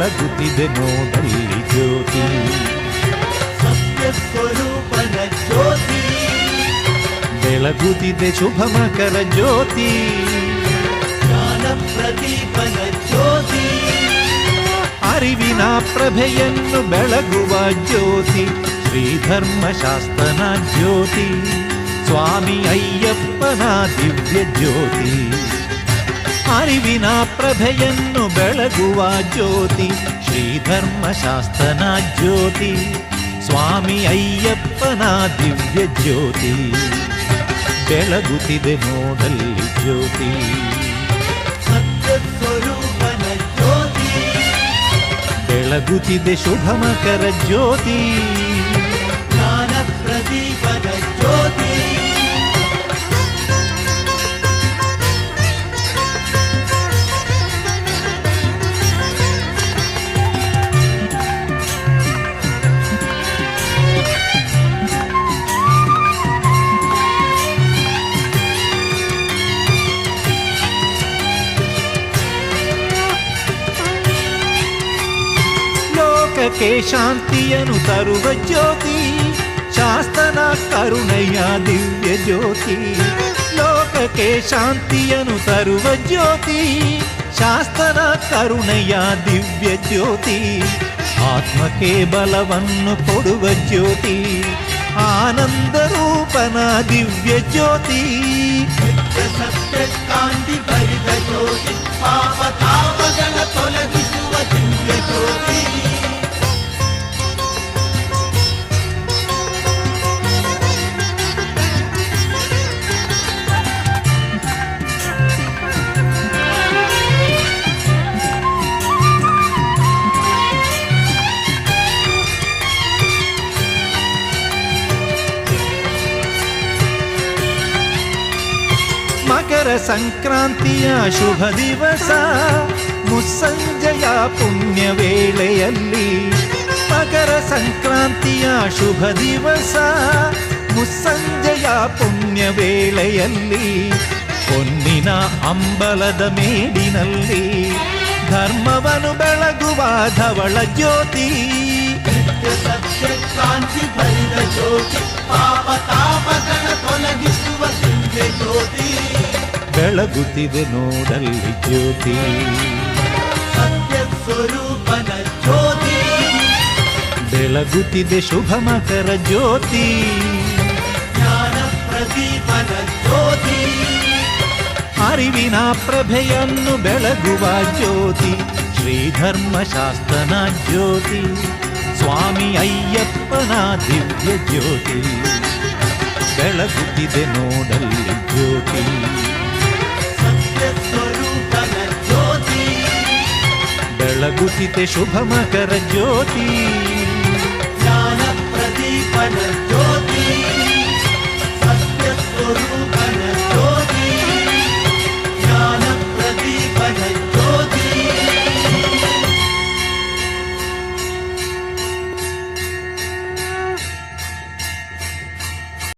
ಬೆಳಗುತ್ತಿದೆ ನೋಡಲ್ಲಿ ಜ್ಯೋತಿ ಸತ್ಯ ಸ್ವರೂಪನ ಜ್ಯೋತಿ ಬೆಳಗುತ್ತಿದೆ ಶುಭ ಮಕರ ಜ್ಯೋತಿ ಜ್ಞಾನ ಪ್ರದೀಪನ ಜ್ಯೋತಿ ಅರಿವಿನ ಪ್ರಭೆಯನ್ನು ಬೆಳಗುವ ಜ್ಯೋತಿ ಶ್ರೀಧರ್ಮಶಾಸ್ತ್ರನ ಜ್ಯೋತಿ ಸ್ವಾಮಿ ಅಯ್ಯಪ್ಪನ ದಿವ್ಯ ಜ್ಯೋತಿ ಅರಿವಿನ ಪ್ರಭೆಯನ್ನು ಬೆಳಗುವ ಜ್ಯೋತಿ ಶ್ರೀಧರ್ಮಶಾಸ್ತ್ರನ ಜ್ಯೋತಿ ಸ್ವಾಮಿ ಅಯ್ಯಪ್ಪನ ದಿವ್ಯ ಜ್ಯೋತಿ ಬೆಳಗುತ್ತಿದೆ ನೋಡಲ್ಲಿ ಜ್ಯೋತಿ ಸತ್ಯ ಸ್ವರೂಪನ ಜ್ಯೋತಿ ಬೆಳಗುತ್ತಿದೆ ಶುಭ ಮಕರ ಜ್ಯೋತಿ ಲೋಕಕ್ಕೆ ಶಾಂತಿಯನ್ನು ತರುವ ಜ್ಯೋತಿ ಶಾಸ್ತನ ಕರುಣೆಯ ದಿವ್ಯ ಜ್ಯೋತಿ ಲೋಕಕ್ಕೆ ಶಾಂತಿಯನ್ನು ತರುವ ಜ್ಯೋತಿ ಶಾಸ್ತನ ಕರುಣೆಯ ದಿವ್ಯ ಜ್ಯೋತಿ ಆತ್ಮಕ್ಕೆ ಬಲವನ್ನು ಕೊಡುವ ಜ್ಯೋತಿ ಆನಂದ ರೂಪನ ದಿವ್ಯ ಜ್ಯೋತಿ ನಿತ್ಯ ಸತ್ಯ ಕಾಂತಿ ಭರಿತ ಜ್ಯೋತಿ ಪಾಪ ತಾಪಗಳ ತೊಲಗಿಸುವ ಮಕರ ಸಂಕ್ರಾಂತಿಯ ಶುಭ ದಿವಸ, ಮುಸ್ಸಂಜೆಯ ಪುಣ್ಯ ವೇಳೆಯಲ್ಲಿ ಮಕರ ಸಂಕ್ರಾಂತಿಯ ಶುಭ ದಿವಸ, ಮುಸ್ಸಂಜೆಯ ಪುಣ್ಯ ವೇಳೆಯಲ್ಲಿ ಪೊನ್ನಿನ ಅಂಬಲದ ಮೇಡಿನಲ್ಲಿ ಧರ್ಮವನು ಬೆಳಗುವ ಧವಳ ಜ್ಯೋತಿ. ಸತ್ಯ ಸತ್ಯ ಜ್ಯೋತಿ, ಪಾಪ ತಾಪದ ಬೆಳಗುತ್ತಿದೆ ನೋಡಲ್ಲಿ ಜ್ಯೋತಿ. ಸತ್ಯ ಸ್ವರೂಪನ ಜ್ಯೋತಿ. ಬೆಳಗುತ್ತಿದೆ ಶುಭ ಮಕರ ಜ್ಯೋತಿ. ಜ್ಞಾನ ಪ್ರದೀಪನ ಜ್ಯೋತಿ. ಅರಿವಿನ ಪ್ರಭೆಯನ್ನು ಬೆಳಗುವ ಜ್ಯೋತಿ. ಶ್ರೀಧರ್ಮಶಾಸ್ತ್ರನ ಜ್ಯೋತಿ. ಸ್ವಾಮಿ ಅಯ್ಯಪ್ಪನ ದಿವ್ಯ ಜ್ಯೋತಿ. ಬೆಳಗುತ್ತಿದೆ ನೋಡಲ್ಲಿ ಜ್ಯೋತಿ. ಸತ್ಯ ಸ್ವರೂಪನ ಜ್ಯೋತಿ ಬೆಳಗುತ್ತಿದೆ ಶುಭ ಮಕರ ಜ್ಯೋತಿ ಜ್ಞಾನ ಪ್ರದೀಪನ